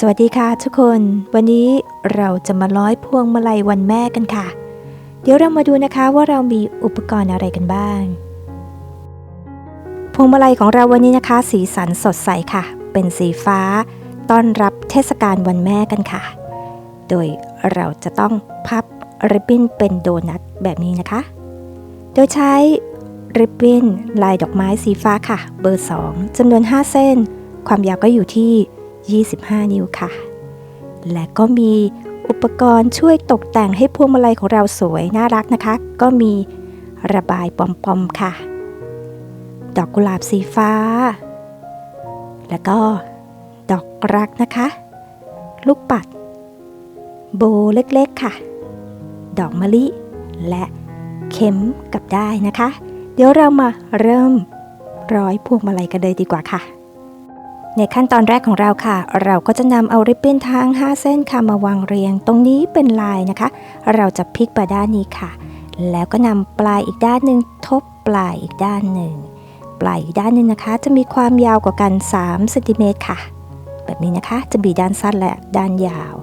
สวัสดีค่ะทุกคน วันนี้เราจะมาร้อยพวงมาลัยวันแม่กันค่ะ เดี๋ยวเรามาดูนะคะว่าเรามีอุปกรณ์อะไรกันบ้าง พวงมาลัยของเราวันนี้นะคะ สีสันสดใสค่ะ เป็นสีฟ้า ต้อนรับเทศกาลวันแม่กันค่ะ โดยเราจะต้องพับริบบิ้นเป็นโดนัทแบบนี้นะคะ โดยใช้ริบบิ้นลายดอกไม้สีฟ้าค่ะ เบอร์ 2จำนวน 5 เส้น ความยาวก็อยู่ที่ 25 นิ้วค่ะ และก็มีอุปกรณ์ช่วยตกแต่งให้พวงมาลัยของเราสวยน่ารักนะคะ ก็มีระบายปอมๆค่ะ ดอกกุหลาบสีฟ้า แล้วก็ดอกรักนะคะ ลูกปัด โบเล็กๆค่ะ ดอกมะลิ และเข็มกับได้นะคะ เดี๋ยวเรามาเริ่มร้อยพวงมาลัยกันเลยดีกว่าค่ะ ในขั้นตอนแรกของเราค่ะ เราก็จะนำเอาริบบิ้นทั้ง 5 เส้นค่ะมาวางเรียง ตรงนี้เป็นลายนะคะ เราจะพลิกไปด้านนี้ค่ะ แล้วก็นำปลายอีกด้านหนึ่งทบปลายอีกด้านหนึ่งปลายอีกด้านหนึ่งนะคะ จะมีความยาวกว่ากัน3เซนติเมตรค่ะ แบบนี้นะคะจะมีด้านสั้นและด้านยาว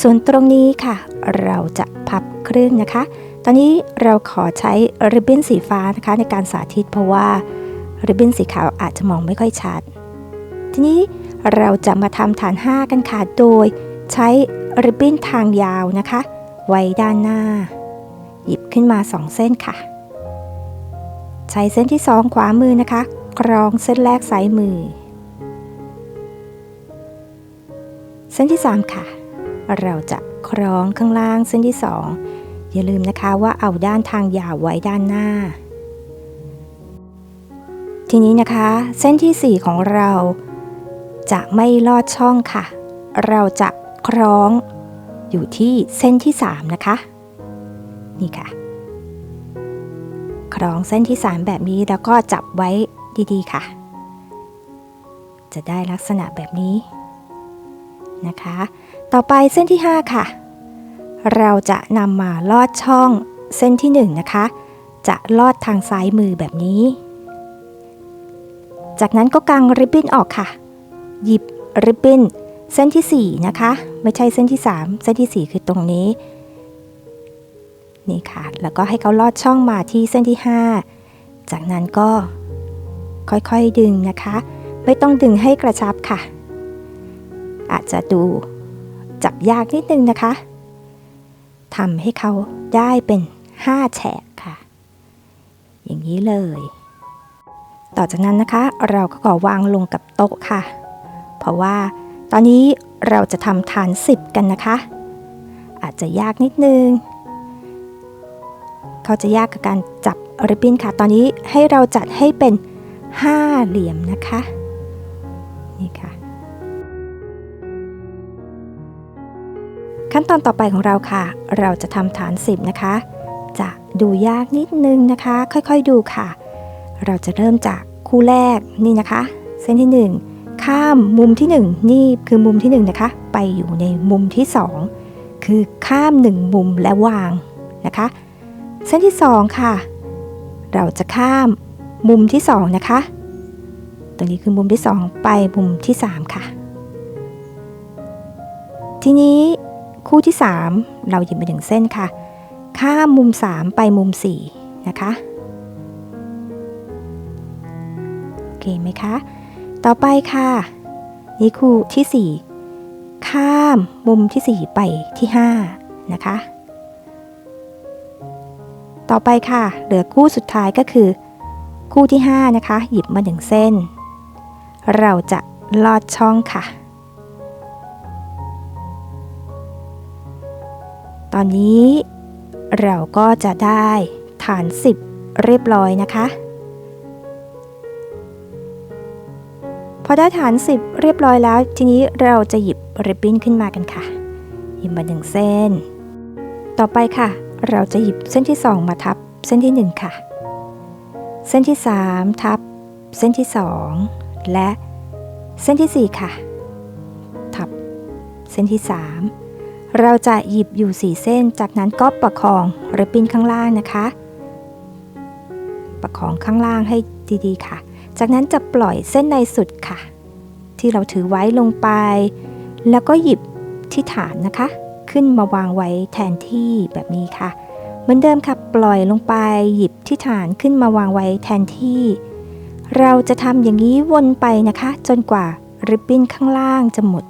ส่วนตรงนี้ค่ะ เราจะพับครึ่งนะคะ ตอนนี้เราขอใช้ริบบิ้นสีฟ้านะคะในการสาธิตเพราะว่าริบบิ้นสีขาวอาจจะมองไม่ค่อยชัด ทีนี้เราจะมาทำฐาน 5 กันค่ะโดย ใช้ริบบิ้นทางยาวนะคะ ไว้ด้านหน้า หยิบขึ้นมา 2 เส้นค่ะ ใช้เส้นที่ 2 ขวามือนะคะกรองเส้นแรกซ้ายมือ เส้นที่ 3 ค่ะ เราจะคล้องข้างล่างเส้นที่ 2 อย่าลืมนะคะว่าเอาด้านทางยาวไว้ด้านหน้า ทีนี้นะคะ เส้นที่ 4 ของเรา จะไม่ลอดช่องค่ะ เราจะคล้องอยู่ที่เส้นที่ 3 นะคะ นี่ค่ะ คล้องเส้นที่ 3 แบบนี้แล้วก็จับไว้ดีๆค่ะ จะได้ลักษณะแบบนี้นะคะ ต่อไปเส้นที่ 5 ค่ะ เราจะนำมาลอดช่องเส้นที่ 1 นะคะ จะลอดทางซ้ายมือแบบนี้ จากนั้นก็กางริบบิ้นออกค่ะ หยิบริบบิ้นเส้นที่ 4 นะคะ ไม่ใช่เส้นที่ 3 เส้นที่ 4 คือตรงนี้ นี่ค่ะ แล้วก็ให้เขาลอดช่องมาที่เส้นที่ 5 จากนั้นก็ค่อยๆดึงนะคะ ไม่ต้องดึงให้กระชับค่ะ อาจจะดูจับยากนิดนึงนะคะทำให้เขาได้เป็น 5 แฉกค่ะ อย่างนี้เลย ต่อจากนั้นนะคะเราก็ขอวางลงกับโต๊ะค่ะ เพราะว่าตอนนี้เราจะทำฐาน 10 กันนะคะ อาจจะยากนิดนึง เขาจะยากกับการจับริบบิ้นค่ะ ตอนนี้ให้เราจัดให้เป็น5เหลี่ยมนะคะ นี่ค่ะ ขั้นตอนต่อไปของเราค่ะ เราจะทำฐาน 10 นะคะ จะดูยากนิดนึงนะคะ ค่อยๆดูค่ะ เราจะเริ่มจากคู่แรกนี่นะคะ เส้นที่ 1 ข้ามมุมที่ 1 นี่คือมุมที่ 1 นะคะ ไปอยู่ในมุมที่ 2 คือข้าม 1 มุมและวางนะคะ เส้นที่ 2 ค่ะ เราจะข้ามมุมที่ 2 นะคะ ตรงนี้คือมุมที่ 2 ไปมุมที่ 3 ค่ะ ทีนี้คู่ที่ 3 เราหยิบมาถึงเส้นค่ะ ข้ามมุม 3 ไปมุม 4 นะคะ โอเคไหมคะ ต่อไปค่ะ นี่คู่ที่ 4 ข้ามมุมที่ 4 ไปที่ 5 นะคะ ต่อไปค่ะ เหลือคู่สุดท้ายก็คือ คู่ที่ 5 นะคะ หยิบมาหนึ่งเส้น เราจะลอดช่องค่ะ ตอนนี้เราก็จะได้ฐาน 10 เรียบร้อยนะคะ อได้ฐาน 10 เรียบร้อยแล้ว ทีนี้เราจะหยิบริบบิ้นขึ้นมากันค่ะ หยิบมาหนึ่งเส้น ต่อไปค่ะ เราจะหยิบเส้นที่ 2 มาทับเส้นที่ 1 ค่ะ เส้นที่ 3 ทับ เส้นที่ 2 และเส้นที่ 4 ค่ะ ทับ เส้นที่ 3 เราจะหยิบอยู่ 4 เส้น จากนั้นก็ประคองริบบิ้นข้างล่างนะคะ ประคองข้างล่างให้ดีๆค่ะ จากนั้นจะปล่อยเส้นในสุดค่ะ ที่เราถือไว้ลงไป แล้วก็หยิบที่ฐานนะคะ ขึ้นมาวางไว้แทนที่แบบนี้ค่ะ เหมือนเดิมค่ะปล่อยลงไป หยิบที่ฐานขึ้นมาวางไว้แทนที่ เราจะทำอย่างนี้วนไปนะคะ จนกว่าริบบิ้นข้างล่างจะหมด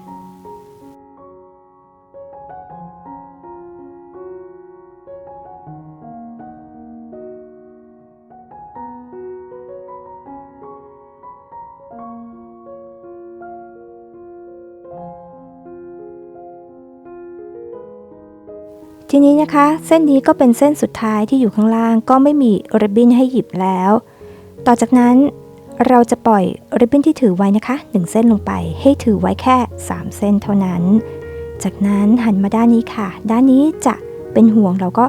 ทีนี้นะคะ เส้นนี้ก็เป็นเส้นสุดท้ายที่อยู่ข้างล่างก็ไม่มีริบบิ้นให้หยิบแล้ว ต่อจากนั้นเราจะปล่อยริบบิ้นที่ถือไว้นะคะ 1 เส้นลงไปให้ถือไว้แค่ 3 เส้นเท่านั้น จากนั้นหันมาด้านนี้ค่ะ ด้านนี้จะเป็นห่วงเราก็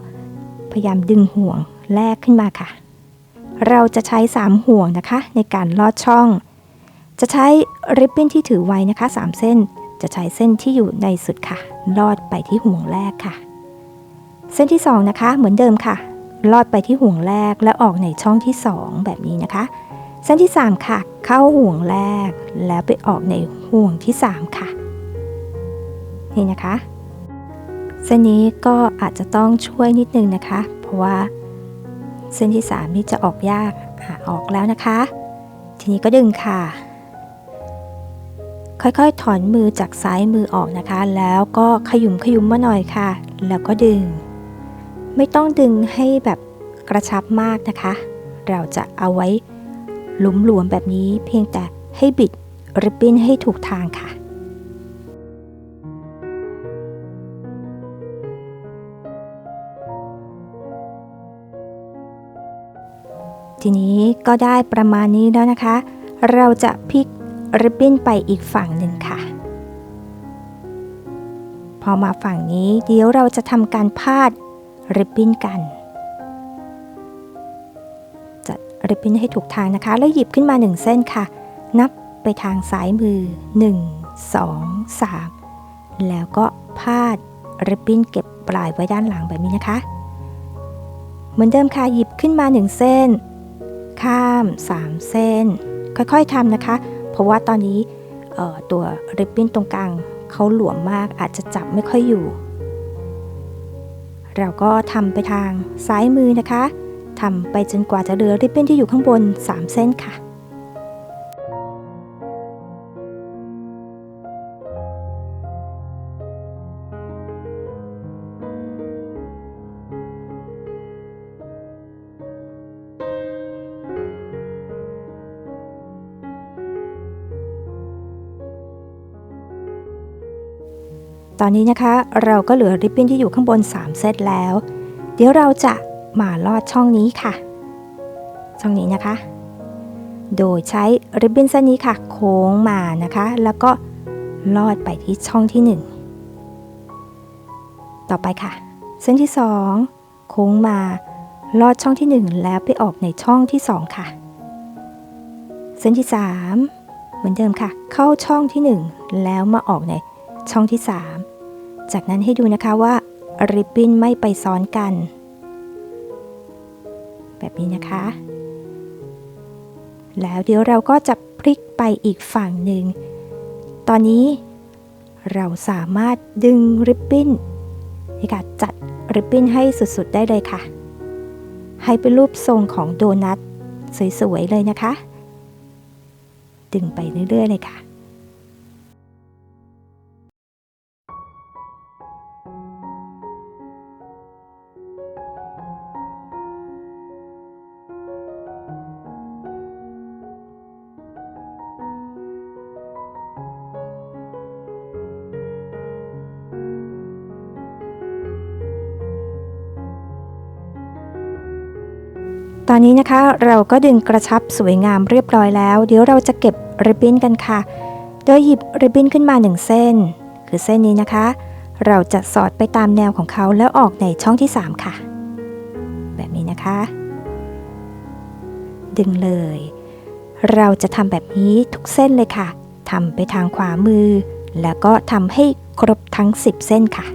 พยายามดึงห่วงแรกขึ้นมาค่ะ เราจะใช้ 3 ห่วงนะคะ ในการลอดช่อง จะใช้ริบบิ้นที่ถือไว้นะคะ 3 เส้น จะใช้เส้นที่อยู่ในสุดค่ะ ลอดไปที่ห่วงแรกค่ะ เส้นที่ 2 นะคะ เหมือนเดิมค่ะ ลอดไปที่ห่วงแรกและออกในช่องที่ 2 แบบนี้นะคะ เส้นที่ 3 ค่ะ เข้าห่วงแรก แล้วไปออกในห่วงที่ 3 ค่ะ นี่นะคะ เส้นนี้ก็อาจจะต้องช่วยนิดนึงนะคะ เพราะว่าเส้นที่ 3 นี่จะออกยากอะออกแล้วนะคะ ทีนี้ก็ดึงค่ะ ค่อยๆ ถอนมือจากซ้ายมือออกนะคะ แล้วก็ขยุมขยุมมาหน่อยค่ะ แล้วก็ดึง ไม่ต้องดึงให้แบบกระชับมากนะคะ เราจะเอาไว้หลุมหลวมแบบนี้เพียงแต่ให้บิดริบบิ้นให้ถูกทางค่ะ ทีนี้ก็ได้ประมาณนี้แล้วนะคะ เราจะพลิกริบบิ้นไปอีกฝั่งหนึ่งค่ะ พอมาฝั่งนี้เดี๋ยวเราจะทำการพาด ริบบิ้นกัน จัดริบบิ้นให้ถูกทางนะคะ แล้วหยิบขึ้นมา 1 เส้นค่ะ นับไปทางซ้ายมือ 1 2 3 แล้วก็พาดริบบิ้นเก็บปลายไว้ด้านหลังแบบนี้นะคะ เหมือนเดิมค่ะ หยิบขึ้นมา 1 เส้น ข้าม 3 เส้น ค่อยๆทำนะคะ เพราะว่าตอนนี้ตัวริบบิ้นตรงกลางเขาหลวมมากอาจจะจับไม่ค่อยอยู่ เราก็ทำไปทางซ้ายมือนะคะทำไปจนกว่าจะเหลือริบบิ้นที่อยู่ข้างบน 3 เส้นค่ะ ตอนนี้นะคะเราก็เหลือริบบิ้นที่อยู่ข้างบน 3 เซตแล้ว เดี๋ยวเราจะมาลอดช่องนี้ค่ะ ช่องนี้นะคะ โดยใช้ริบบิ้นเส้นนี้ค่ะ โค้งมานะคะ แล้วก็ลอดไปที่ช่องที่ 1 ต่อไปค่ะ เส้นที่ 2 โค้งมาลอดช่องที่ 1 แล้วไปออกในช่องที่ 2 ค่ะ เส้นที่ 3 เหมือนเดิมค่ะ เข้าช่องที่ 1 แล้วมาออกในช่องที่ 3 จากนั้นให้ดูนะคะว่าริบบิ้นไม่ไปซ้อนกัน แบบนี้นะคะ แล้วเดี๋ยวเราก็จะพลิกไปอีกฝั่งหนึ่ง ตอนนี้เราสามารถดึงริบบิ้นในการจัดริบบิ้นให้สุดๆได้เลยค่ะ ให้เป็นรูปทรงของโดนัทสวยๆเลยนะคะ ดึงไปเรื่อยๆเลยค่ะ ตอนนี้นะคะเราก็ดึงกระชับสวยงามเรียบร้อยแล้ว เดี๋ยวเราจะเก็บริบบิ้นกันค่ะ โดยหยิบริบบิ้นขึ้นมา 1 เส้น คือเส้นนี้นะคะ เราจะสอดไปตามแนวของเขาแล้วออกในช่องที่ 3 ค่ะ แบบนี้นะคะ ดึงเลย เราจะทำแบบนี้ทุกเส้นเลยค่ะทำไปทางขวามือ แล้วก็ทำให้ครบทั้ง 10 เส้นค่ะ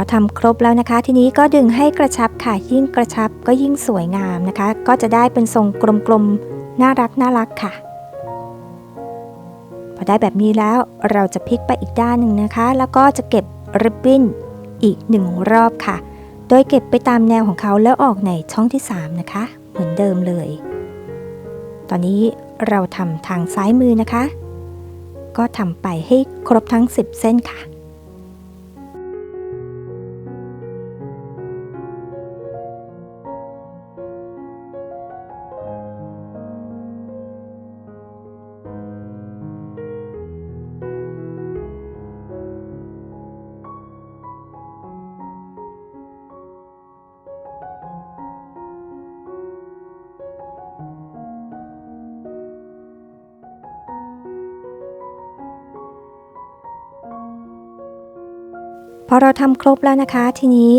อทำครบแล้วนะคะ ทีนี้ก็ดึงให้กระชับค่ะ ยิ่งกระชับก็ยิ่งสวยงามนะคะ ก็จะได้เป็นทรงกลมๆ น่ารักน่ารักค่ะ พอได้แบบนี้แล้วเราจะพลิกไปอีกด้านหนึ่งนะคะ แล้วก็จะเก็บริบบิ้นอีกหนึ่งรอบค่ะ โดยเก็บไปตามแนวของเขาแล้วออกในช่องที่ 3 นะคะ เหมือนเดิมเลย ตอนนี้เราทำทางซ้ายมือนะคะ ก็ทำไปให้ครบทั้ง 10 เส้นค่ะ พอเราทำครบแล้วนะคะ ทีนี้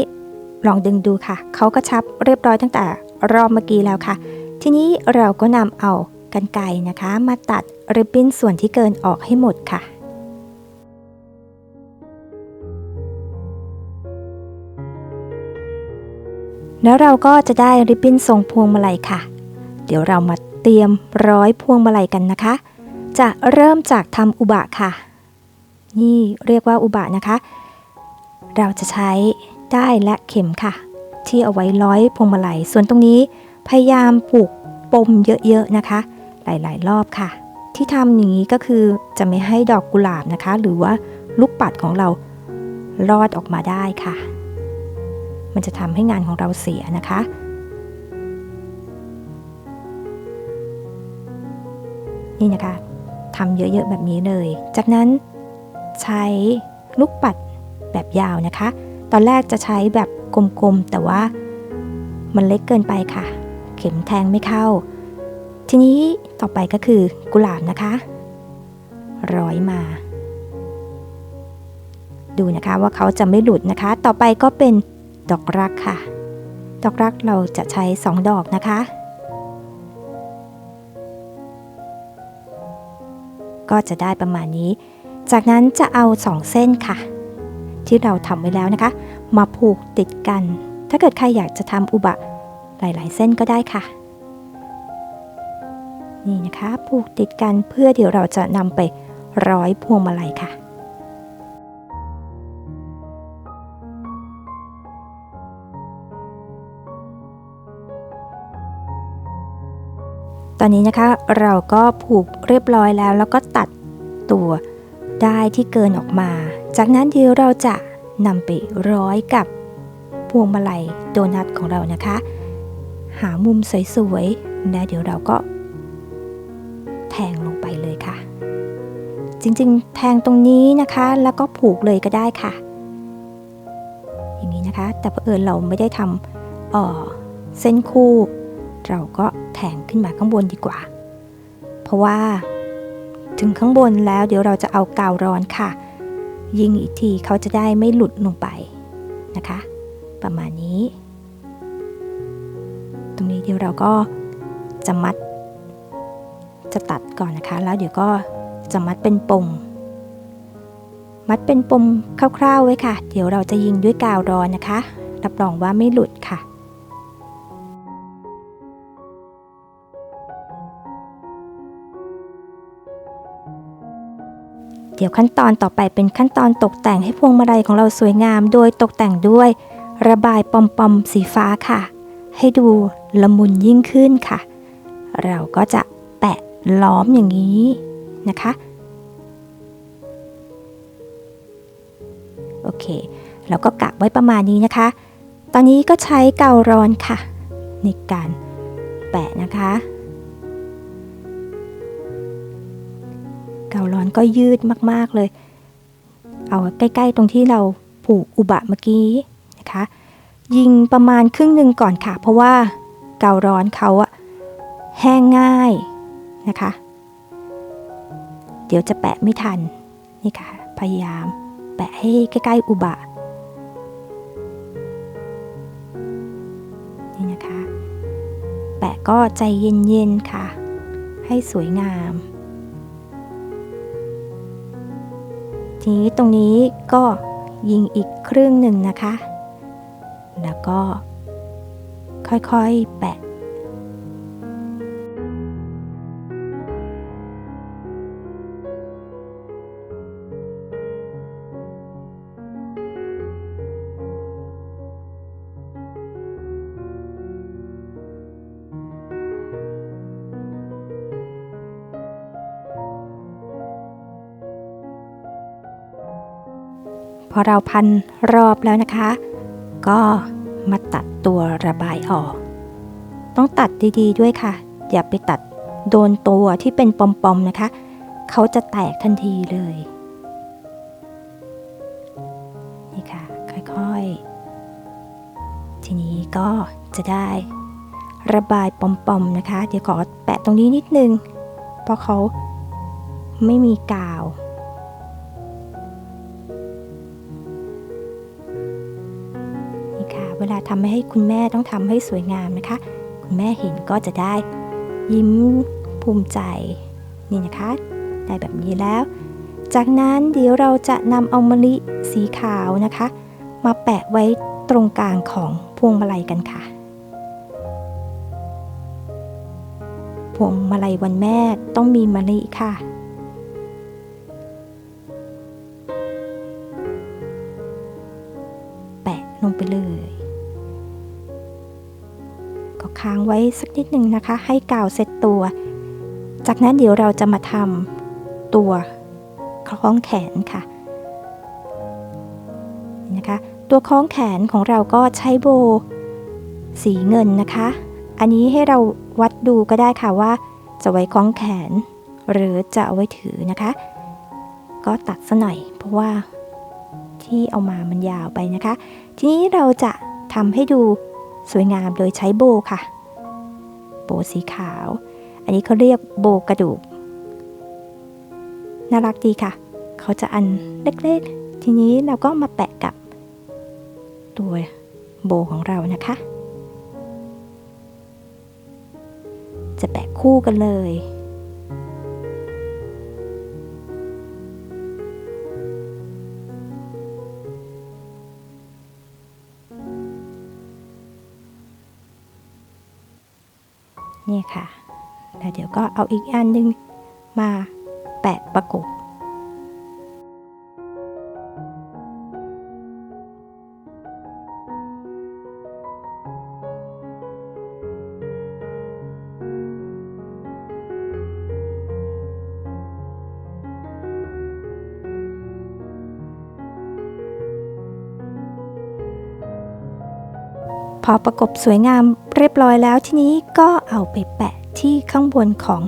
ลองดึงดูค่ะ เขาก็ชับเรียบร้อยตั้งแต่รอบเมื่อกี้แล้วค่ะ ทีนี้เราก็นำเอากันไกรนะคะ มาตัดริบบิ้นส่วนที่เกินออกให้หมดค่ะแล้วเราก็จะได้ริบบิ้นทรงพวงมาลัยค่ะ เดี๋ยวเรามาเตรียมร้อยพวงมาลัยกันนะคะ จะเริ่มจากทำอุบะค่ะ นี่เรียกว่าอุบะนะคะ เราจะใช้ได้ายและเข็มค่ะ ที่เอาไว้ร้อยพวงมาลัย ส่วนตรงนี้พยายามผูกปมเยอะๆนะคะ หลายๆ รอบค่ะ ที่ทำอย่างนี้ก็คือจะไม่ให้ดอกกุหลาบนะคะ หรือว่าลูกปัดของเรารอดออกมาได้ค่ะ มันจะทำให้งานของเราเสียนะคะ นี่นะคะทำเยอะๆแบบนี้เลย จากนั้นใช้ลูกปัด แบบยาวนะคะ ตอนแรกจะใช้แบบกลมๆ แต่ว่ามันเล็กเกินไปค่ะ เข็มแทงไม่เข้า ทีนี้ต่อไปก็คือกุหลาบนะคะ ร้อยมา ดูนะคะว่าเขาจะไม่หลุดนะคะ ต่อไปก็เป็นดอกรักค่ะ ดอกรักเราจะใช้ 2 ดอกนะคะ ก็จะได้ประมาณนี้ จากนั้นจะเอา 2 เส้นค่ะ ที่เราทำไว้แล้วนะคะ มาผูกติดกัน ถ้าเกิดใครอยากจะทำอุบะหลาย ๆ เส้นก็ได้ค่ะ นี่นะคะผูกติดกันเพื่อเดี๋ยวเราจะนำไปร้อยพวงมาลัยค่ะตอนนี้นะคะเราก็ผูกเรียบร้อยแล้วแล้วก็ตัดตัวได้ที่เกินออกมา จากนั้นเดี๋ยวเราจะนำไปร้อยกับพวงมาลัยโดนัทของเรานะคะ หามุมสวยๆและเดี๋ยวเราก็ แทงลงไปเลยค่ะ จริงๆ แทงตรงนี้นะคะแล้วก็ผูกเลยก็ได้ค่ะ อย่างนี้นะคะ แต่เผอิญเราไม่ได้ทำเอ่อเส้นคู่ เราก็แทงขึ้นมาข้างบนดีกว่า เพราะว่าถึงข้างบนแล้วเดี๋ยวเราจะเอากาวร้อนค่ะ ยิงอีกทีเขาจะได้ไม่หลุดลงไปนะคะ ประมาณนี้ ตรงนี้เดี๋ยวเราก็จะมัด จะตัดก่อนนะคะ แล้วเดี๋ยวก็จะมัดเป็นปม มัดเป็นปมคร่าวๆไว้ค่ะ เดี๋ยวเราจะยิงด้วยกาวร้อนนะคะ รับรองว่าไม่หลุดค่ะ ดี๋ยวขั้นตอนต่อไปเป็นขั้นตอนตกแต่งให้พวงมาลัยของเราสวยงาม โดยตกแต่งด้วย ระบายปอมปอมสีฟ้าค่ะ ให้ดูละมุนยิ่งขึ้นค่ะ เราก็จะแปะล้อมอย่างนี้นะคะ โอเค เราก็กะไว้ประมาณนี้นะคะ ตอนนี้ก็ใช้เกาวร้อนค่ะ ในการแปะนะคะ เการ้อนก็ยืดมากๆเลย เอาใกล้ๆตรงที่เราผูกอุบะเมื่อกี้นะคะ ยิงประมาณครึ่งหนึ่งก่อนค่ะ เพราะว่าเการ้อนเขาอะแห้งง่ายนะคะ เดี๋ยวจะแปะไม่ทันนี่ค่ะ พยายามแปะให้ใกล้ๆอุบะนี่นะคะ แปะก็ใจเย็นๆค่ะ ให้สวยงาม ทีนี้ตรงนี้ก็ยิงอีกครึ่งหนึ่งนะคะ แล้วก็ค่อยๆแปะ พอเราพันรอบแล้วนะคะ ก็มาตัดตัวระบายออก ต้องตัดดีๆด้วยค่ะ อย่าไปตัดโดนตัวที่เป็นปอมๆนะคะ เขาจะแตกทันทีเลย นี่ค่ะ ค่อยๆ ทีนี้ก็จะได้ระบายปอมๆนะคะ เดี๋ยวขอแปะตรงนี้นิดนึง เพราะเขาไม่มีกาว ลาทำให้คุณแม่ต้องทำให้สวยงามนะคะ คุณแม่เห็นก็จะได้ยิ้มภูมิใจนี่นะคะ ได้แบบนี้แล้ว จากนั้นเดี๋ยวเราจะนำเอามะลิสีขาวนะคะ มาแปะไว้ตรงกลางของพวงมาลัยกันค่ะ พวงมาลัยวันแม่ต้องมีมะลิค่ะแปะลงไปเลย ค้างไว้สักนิดหนึ่งนะคะ ให้กาวเซ็ตตัว จากนั้นเดี๋ยวเราจะมาทำตัวคล้องแขนค่ะนี่นะคะ ตัวคล้องแขนของเราก็ใช้โบสีเงินนะคะ อันนี้ให้เราวัดดูก็ได้ค่ะว่าจะไว้คล้องแขน หรือจะเอาไว้ถือนะคะ ก็ตัดซะหน่อย เพราะว่าที่เอามามันยาวไปนะคะ ทีนี้เราจะทำให้ดู สวยงามโดยใช้โบค่ะ โบสีขาว อันนี้เขาเรียกโบกระดูก น่ารักดีค่ะ เขาจะอันเล็กๆ ทีนี้เราก็มาแปะกับ ตัวโบของเรานะคะ จะแปะคู่กันเลย นี่ค่ะ แล้วเดี๋ยวก็เอาอีกอันหนึงมาแปะประกบพอประกบสวยงาม เรียบร้อยแล้วทีนี้ก็เอาไปแปะที่ข้างบนของ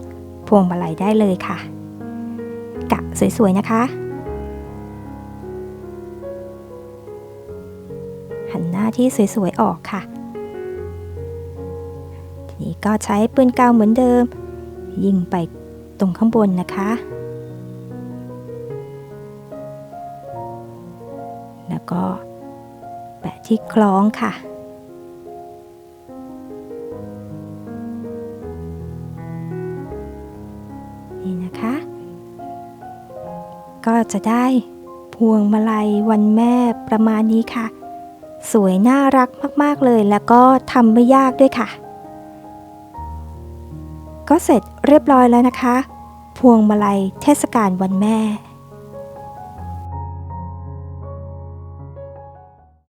พวงมาลัยได้เลยค่ะ กะสวยๆนะคะ หันหน้าที่สวยๆออกค่ะ ทีนี้ก็ใช้ปืนกาวเหมือนเดิม ยิงไปตรงข้างบนนะคะ แล้วก็แปะที่คล้องค่ะ ก็จะได้พวงมาลัยวันแม่ประมาณนี้ค่ะ สวยน่ารักมากๆเลยแล้วก็ทำไม่ยากด้วยค่ะ ก็เสร็จเรียบร้อยแล้วนะคะ พวงมาลัยเทศกาลวันแม่